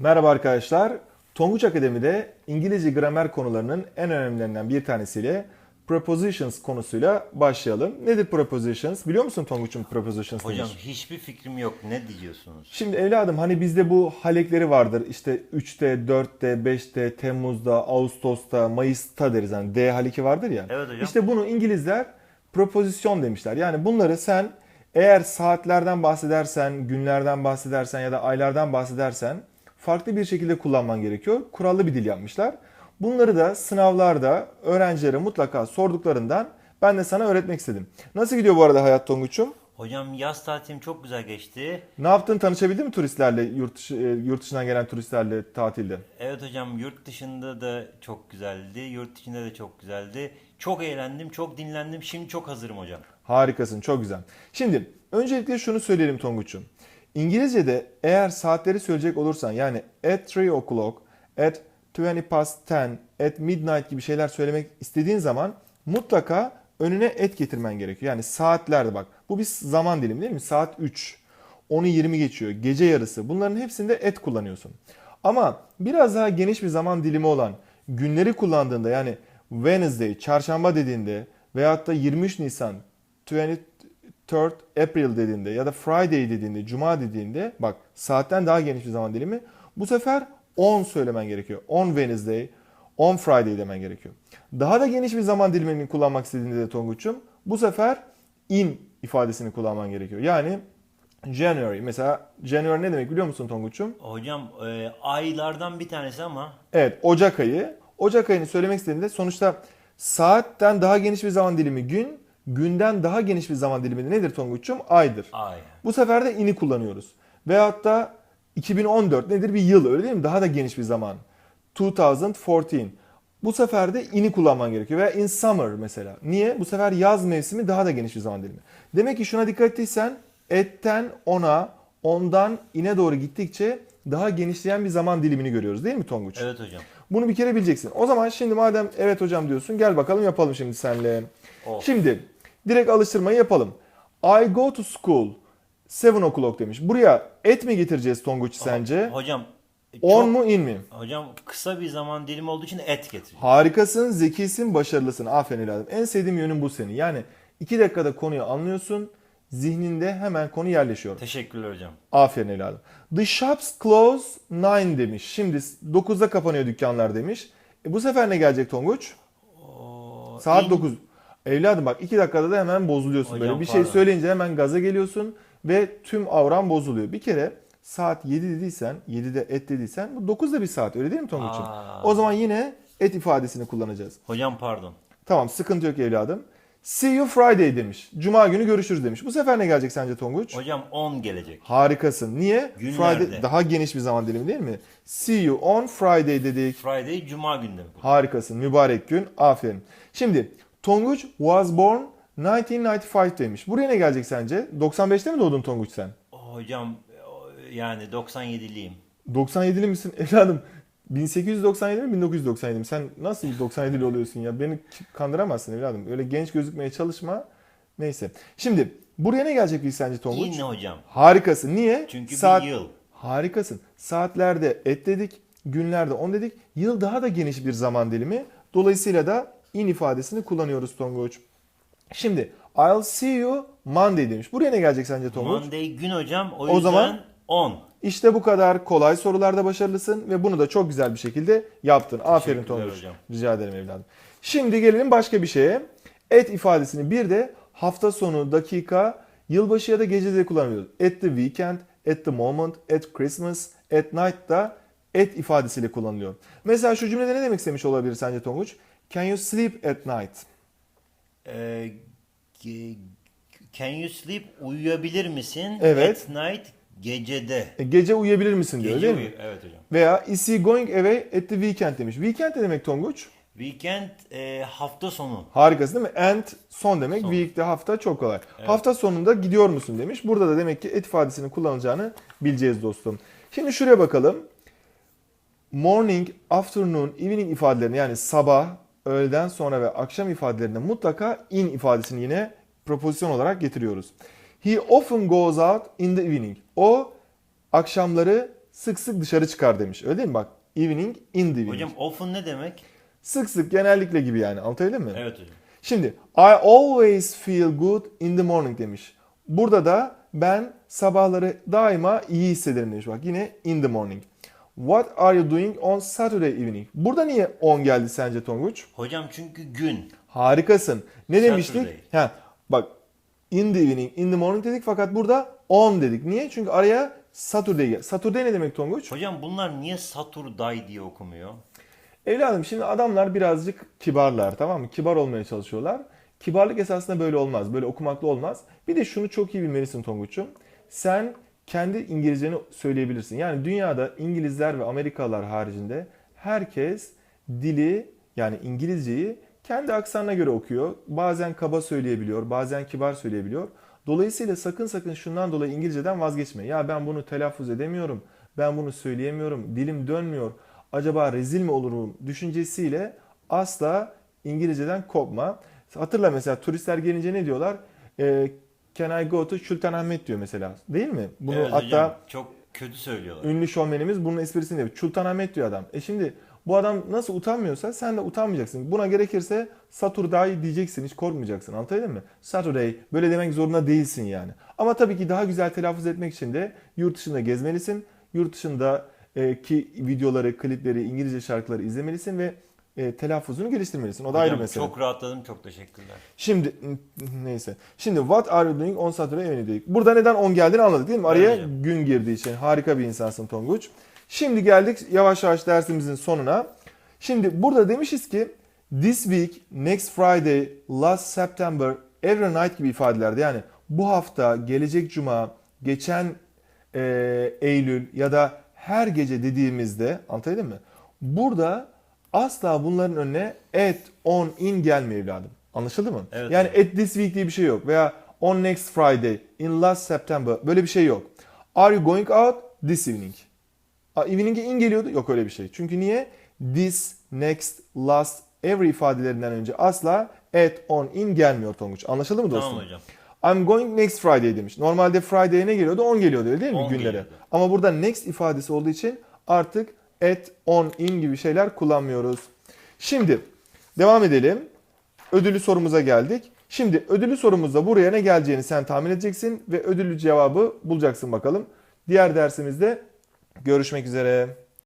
Merhaba arkadaşlar. Tonguç Akademi'de İngilizce gramer konularının en önemlilerinden bir tanesiyle prepositions konusuyla başlayalım. Nedir prepositions? Biliyor musun Tonguç'un prepositions nedir? Hocam hiçbir fikrim yok. Ne diyorsunuz? Şimdi evladım hani bizde bu halekleri vardır. İşte 3'te, 4'te, 5'te, Temmuz'da, Ağustos'ta, Mayıs'ta deriz. Hani D haleki vardır ya. Evet hocam. İşte bunu İngilizler preposition demişler. Yani bunları sen eğer saatlerden bahsedersen, günlerden bahsedersen ya da aylardan bahsedersen farklı bir şekilde kullanman gerekiyor. Kurallı bir dil yapmışlar. Bunları da sınavlarda öğrencilere mutlaka sorduklarından ben de sana öğretmek istedim. Nasıl gidiyor bu arada Hayat Tonguç'um? Hocam yaz tatilim çok güzel geçti. Ne yaptın? Tanışabildin mi turistlerle, yurt, dışı, e, yurt dışından gelen turistlerle tatilde? Evet hocam yurt dışında da çok güzeldi. Yurt içinde de çok güzeldi. Çok eğlendim, çok dinlendim. Şimdi çok hazırım hocam. Harikasın, çok güzel. Şimdi öncelikle şunu söyleyelim Tonguç'um. İngilizce'de eğer saatleri söyleyecek olursan yani at 3 o'clock, at 20 past 10, at midnight gibi şeyler söylemek istediğin zaman mutlaka önüne et getirmen gerekiyor. Yani saatlerde bak. Bu bir zaman dilimi değil mi? Saat 3. 10'u 20 geçiyor. Gece yarısı. Bunların hepsinde et kullanıyorsun. Ama biraz daha geniş bir zaman dilimi olan günleri kullandığında yani Wednesday, çarşamba dediğinde veyahut da 23 Nisan, 23rd April dediğinde ya da Friday dediğinde, cuma dediğinde bak saatten daha geniş bir zaman dilimi. Bu sefer on söylemen gerekiyor. On Wednesday, on Friday demen gerekiyor. Daha da geniş bir zaman dilimini kullanmak istediğinde de Tonguç'um bu sefer in ifadesini kullanman gerekiyor. Yani January mesela January ne demek biliyor musun Tonguç'um? Hocam e, aylardan bir tanesi ama Evet Ocak ayı. Ocak ayını söylemek istediğinde sonuçta saatten daha geniş bir zaman dilimi gün, günden daha geniş bir zaman dilimi de nedir Tonguç'um? Aydır. ay. Bu sefer de ini kullanıyoruz. Veyahut da 2014 nedir? Bir yıl öyle değil mi? Daha da geniş bir zaman. 2014. Bu sefer de ini kullanman gerekiyor. Veya in summer mesela. Niye? Bu sefer yaz mevsimi daha da geniş bir zaman dilimi. Demek ki şuna dikkat ettiysen etten ona, ondan ine doğru gittikçe daha genişleyen bir zaman dilimini görüyoruz değil mi Tonguç? Evet hocam. Bunu bir kere bileceksin. O zaman şimdi madem evet hocam diyorsun gel bakalım yapalım şimdi senle. Of. Şimdi direkt alıştırmayı yapalım. I go to school 7 o'clock demiş. Buraya et mi getireceğiz Tonguç sence? Hocam e, 10 çok- mu in mi? Hocam kısa bir zaman dilimi olduğu için et getireceğim. Harikasın, zekisin, başarılısın. Aferin evladım. En sevdiğim yönün bu senin. Yani 2 dakikada konuyu anlıyorsun. Zihninde hemen konu yerleşiyor. Teşekkürler hocam. Aferin evladım. The shops close 9 demiş. Şimdi 9'da kapanıyor dükkanlar demiş. E bu sefer ne gelecek Tonguç? O, Saat in- 9. Evladım bak 2 dakikada da hemen bozuluyorsun. Hocam, Böyle bir şey pardon. söyleyince hemen gaza geliyorsun ve tüm avran bozuluyor. Bir kere saat 7 dediysen, 7'de et dediysen bu 9'da bir saat öyle değil mi Tonguç'um? O zaman yine et ifadesini kullanacağız. Hocam pardon. Tamam sıkıntı yok evladım. See you Friday demiş. Cuma günü görüşürüz demiş. Bu sefer ne gelecek sence Tonguç? Hocam 10 gelecek. Harikasın. Niye? Günlerde. Friday daha geniş bir zaman dilimi değil mi? See you on Friday dedik. Friday cuma günde mi? Harikasın. Mübarek gün. Aferin. Şimdi Tonguç was born 1995 demiş. Buraya ne gelecek sence? 95'te mi doğdun Tonguç sen? Hocam yani 97'liyim. 97'li misin? Evladım 1897 mi 1997 mi? Sen nasıl 97'li oluyorsun ya? Beni kandıramazsın evladım. Öyle genç gözükmeye çalışma. Neyse. Şimdi buraya ne gelecek bir sence Tonguç? Yine hocam. Harikasın. Niye? Çünkü Saat... bir yıl. Harikasın. Saatlerde et dedik, günlerde on dedik. Yıl daha da geniş bir zaman dilimi. Dolayısıyla da in ifadesini kullanıyoruz Tonguç. Şimdi I'll see you Monday demiş. Buraya ne gelecek sence Tonguç? Monday gün hocam. O, O yüzden zaman- 10. İşte bu kadar kolay sorularda başarılısın ve bunu da çok güzel bir şekilde yaptın. Aferin Tonguç. hocam. Rica ederim evladım. Şimdi gelelim başka bir şeye. Et ifadesini bir de hafta sonu, dakika, yılbaşı ya da gecede kullanıyoruz. At the weekend, at the moment, at Christmas, at night da et ifadesiyle kullanılıyor. Mesela şu cümlede ne demek istemiş olabilir sence Tonguç? Can you sleep at night? Ee, can you sleep uyuyabilir misin? Evet. At night gecede. E, gece uyuyabilir misin diyor Gece değil mi? uyu. Evet hocam. Veya is he going away at the weekend demiş. Weekend ne demek Tonguç? Weekend e, hafta sonu. Harikasın değil mi? And son demek. Son. Week de hafta çok kolay. Hafta sonunda gidiyor musun demiş. Burada da demek ki et ifadesini kullanacağını bileceğiz dostum. Şimdi şuraya bakalım. Morning, afternoon, evening ifadelerini yani sabah, öğleden sonra ve akşam ifadelerinde mutlaka in ifadesini yine propozisyon olarak getiriyoruz. He often goes out in the evening. O akşamları sık sık dışarı çıkar demiş. Öyle değil mi? Bak evening in the evening. Hocam often ne demek? Sık sık genellikle gibi yani. Anlatabildim mi? Evet hocam. Şimdi I always feel good in the morning demiş. Burada da ben sabahları daima iyi hissederim demiş. Bak yine in the morning. What are you doing on Saturday evening? Burada niye on geldi sence Tonguç? Hocam çünkü gün. Harikasın. Ne demiştik? Saturday. Ha, bak in the evening, in the morning dedik fakat burada on dedik. Niye? Çünkü araya Saturday. Saturday ne demek Tonguç? Hocam bunlar niye Saturday diye okumuyor? Evladım şimdi adamlar birazcık kibarlar tamam mı? Kibar olmaya çalışıyorlar. Kibarlık esasında böyle olmaz. Böyle okumakla olmaz. Bir de şunu çok iyi bilmelisin Tonguç'um. Sen kendi İngilizceni söyleyebilirsin. Yani dünyada İngilizler ve Amerikalılar haricinde herkes dili yani İngilizceyi kendi aksanına göre okuyor. Bazen kaba söyleyebiliyor, bazen kibar söyleyebiliyor. Dolayısıyla sakın sakın şundan dolayı İngilizceden vazgeçme. Ya ben bunu telaffuz edemiyorum, ben bunu söyleyemiyorum, dilim dönmüyor. Acaba rezil mi olurum düşüncesiyle asla İngilizceden kopma. Hatırla mesela turistler gelince ne diyorlar? Ee, Can I go to Sultanahmet diyor mesela. Değil mi? Bunu evet hatta hocam çok kötü söylüyorlar. ünlü şovmenimiz bunun esprisini yapıyor. Sultanahmet diyor adam. E şimdi bu adam nasıl utanmıyorsa sen de utanmayacaksın. Buna gerekirse Saturday diyeceksin. Hiç korkmayacaksın. Anlatabildim mi? Saturday. Böyle demek zorunda değilsin yani. Ama tabii ki daha güzel telaffuz etmek için de yurt dışında gezmelisin. Yurt dışında e, ki videoları, klipleri, İngilizce şarkıları izlemelisin ve e, telaffuzunu geliştirmelisin. O da ayrı Hocam mesele. çok rahatladım çok teşekkürler. Şimdi neyse. Şimdi what are you doing on Saturday evening dedik. Burada neden 10 geldiğini anladık değil mi? Araya hocam. gün girdiği için. Harika bir insansın Tonguç. Şimdi geldik yavaş yavaş dersimizin sonuna. Şimdi burada demişiz ki this week, next Friday, last September, every night gibi ifadelerde yani bu hafta, gelecek cuma, geçen e, Eylül ya da her gece dediğimizde anlatabildim mi? Burada asla bunların önüne at, on, in gelmiyor evladım. Anlaşıldı mı? Evet yani at this week diye bir şey yok. Veya on next Friday, in last September böyle bir şey yok. Are you going out this evening? A, Evening'e in geliyordu. Yok öyle bir şey. Çünkü niye? This, next, last, every ifadelerinden önce asla at, on, in gelmiyor Tonguç. Anlaşıldı mı dostum? Tamam hocam. I'm going next Friday demiş. Normalde Friday'e ne geliyordu? 10 geliyordu öyle değil mi 10 günlere? geliyordu. Ama burada next ifadesi olduğu için artık at, on, in gibi şeyler kullanmıyoruz. Şimdi devam edelim. Ödüllü sorumuza geldik. Şimdi ödüllü sorumuzda buraya ne geleceğini sen tahmin edeceksin ve ödüllü cevabı bulacaksın bakalım. Diğer dersimizde görüşmek üzere.